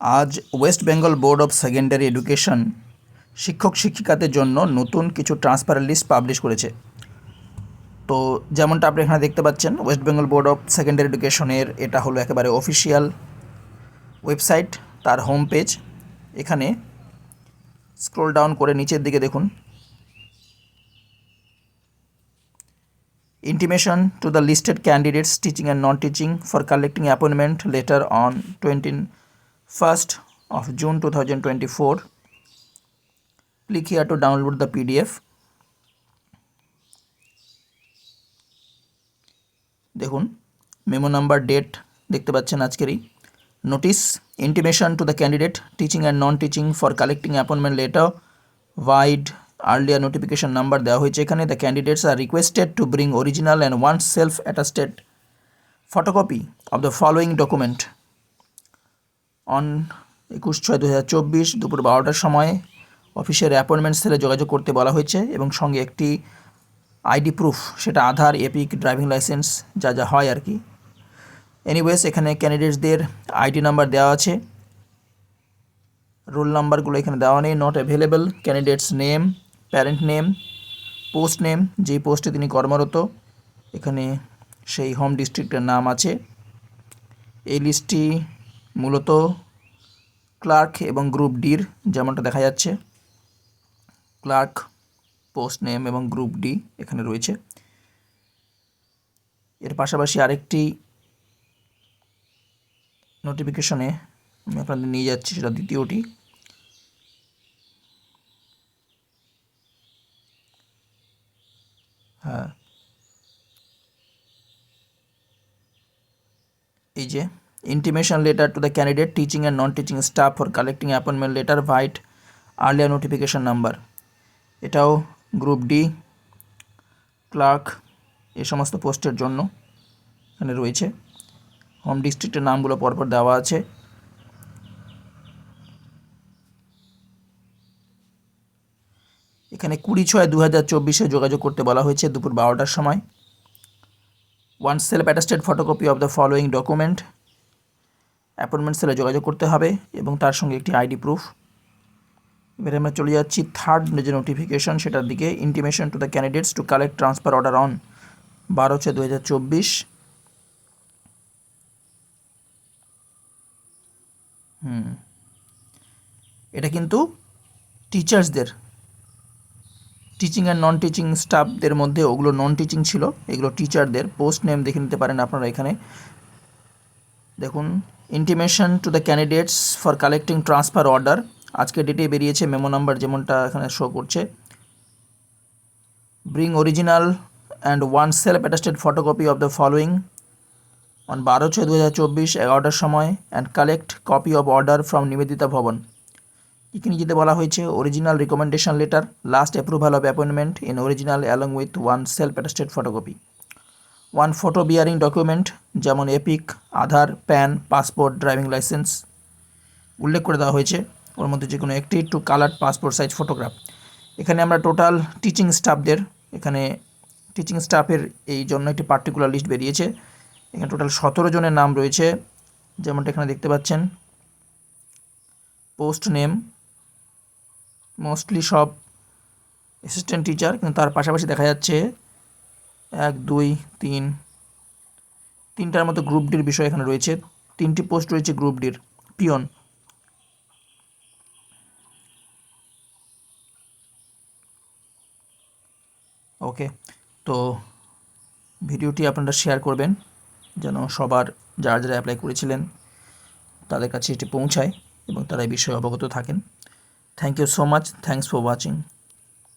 আজ West Bengal Board of Secondary Education শিক্ষক শিক্ষিকাদের জন্য নতুন কিছু ট্রান্সফার লিস্ট পাবলিশ করেছে। তো যেমনটা আপনি এখানে দেখতে পাচ্ছেন, West Bengal Board of Secondary এডুকেশনের এটা হলো একেবারে অফিসিয়াল ওয়েবসাইট, তার হোম পেজ। এখানে স্ক্রোল ডাউন করে নিচের দিকে দেখুন। intimation to the listed candidates teaching and non-teaching for collecting appointment letter on 21st of June 2024 click here to download the PDF দেখুন মেমো নাম্বার ডেট দেখতে পাচ্ছেন আজকেরই। Notice intimation to the candidate teaching and non teaching for collecting appointment letter vide earlier notification number দেওয়া হয়েছে এখানে। The candidates are requested to bring original and one self attested photocopy of the following document on একুশ ছয় দু হাজার চব্বিশ দুপুর বারোটার সময় অফিসের অ্যাপয়েন্টমেন্ট সেলে যোগাযোগ করতে বলা হয়েছে এবং সঙ্গে একটি আইডি প্রুফ, সেটা আধার, এপিক, ড্রাইভিং লাইসেন্স, যা যা হয় আর কি। এনিওয়েজ এখানে ক্যান্ডিডেটসদের আইডি নাম্বার দেওয়া আছে। রোল নাম্বারগুলো এখানে দেওয়া নেই not available candidates name parent name post name যেই পোস্টে তিনি কর্মরত, এখানে সেই হোম ডিস্ট্রিক্টের নাম আছে। এই লিস্টটি মূলত ক্লার্ক এবং গ্রুপ ডির যেমনটা দেখা যাচ্ছে। ক্লার্ক, পোস্ট নেম এবং গ্রুপ ডি এখানে রয়েছে। এর পাশাপাশি আরেকটি নোটিফিকেশনে আমি আপনাদের নিয়ে যাচ্ছি, সেটা দ্বিতীয়টি। হ্যাঁ। এই যে letter to the candidate teaching and non teaching staff for collecting appointment letter vide earlier notification number এটাও গ্রুপ ডি ক্লার্ক এ সমস্ত পোস্টের জন্য এখানে রয়েছে। হোম ডিস্ট্রিক্টের নামগুলো পরপর দেওয়া আছে। এখানে কুড়ি ছয় দু হাজার চব্বিশে যোগাযোগ করতে বলা হয়েছে দুপুর বারোটার সময়। One self attested photocopy of the following document appointment সেলে যোগাযোগ করতে হবে এবং তার সঙ্গে একটি আইডি প্রুফ এবারে আমরা চলে যাচ্ছি থার্ড যে নোটিফিকেশন সেটার দিকে। Intimation to the candidates to collect transfer order on বারো ছয় দু চব্বিশ। হুম। এটা কিন্তু টিচার্সদের টিচিং অ্যান্ড নন টিচিং স্টাফদের মধ্যে ওগুলো নন টিচিং ছিল, এগুলো টিচারদের পোস্ট নেম দেখে নিতে পারেন আপনারা এখানে। দেখুন intimation to the candidates for collecting transfer order আজকে ডেটে বেরিয়েছে মেমো নাম্বার যেমনটা এখানে শো করছে। Bring original and one self attested photocopy of the following on বারো ছয় দু হাজার চব্বিশ, এগারোটার সময় and collect copy of order from Nivedita Bhavan. এখানে যেতে বলা হয়েছে original recommendation letter last approval of appointment in original along with one self attested photocopy one photo bearing document, যেমন EPIC, Aadhaar, PAN, passport, driving licence. উল্লেখ করে দেওয়া হয়েছে, ওর মধ্যে যে কোনো একটি two colour passport size photograph. এখানে আমরা টোটাল টিচিং স্টাফদের, এখানে টিচিং স্টাফের এই জন্য একটি পার্টিকুলার লিস্ট বেরিয়েছে। এখানে টোটাল সতেরো জনের নাম রয়েছে, যেমনটা এখানে দেখতে পাচ্ছেন। পোস্ট নেম, মোস্টলি সব অ্যাসিস্ট্যান্ট টিচার, কিন্তু তার পাশাপাশি দেখা যাচ্ছে এক, দুই, তিন। তিনটার মতো গ্রুপ ডির বিষয় এখানে রয়েছে। তিনটি পোস্ট রয়েছে গ্রুপ ডির পিয়ন। ওকে তো ভিডিওটি আপনারা শেয়ার করবেন, যেন সবার যারা যারা অ্যাপ্লাই করেছিলেন, তাদের কাছে এটি পৌঁছায় এবং তারা এই বিষয়ে অবগত থাকেন। Thank you so much thanks for watching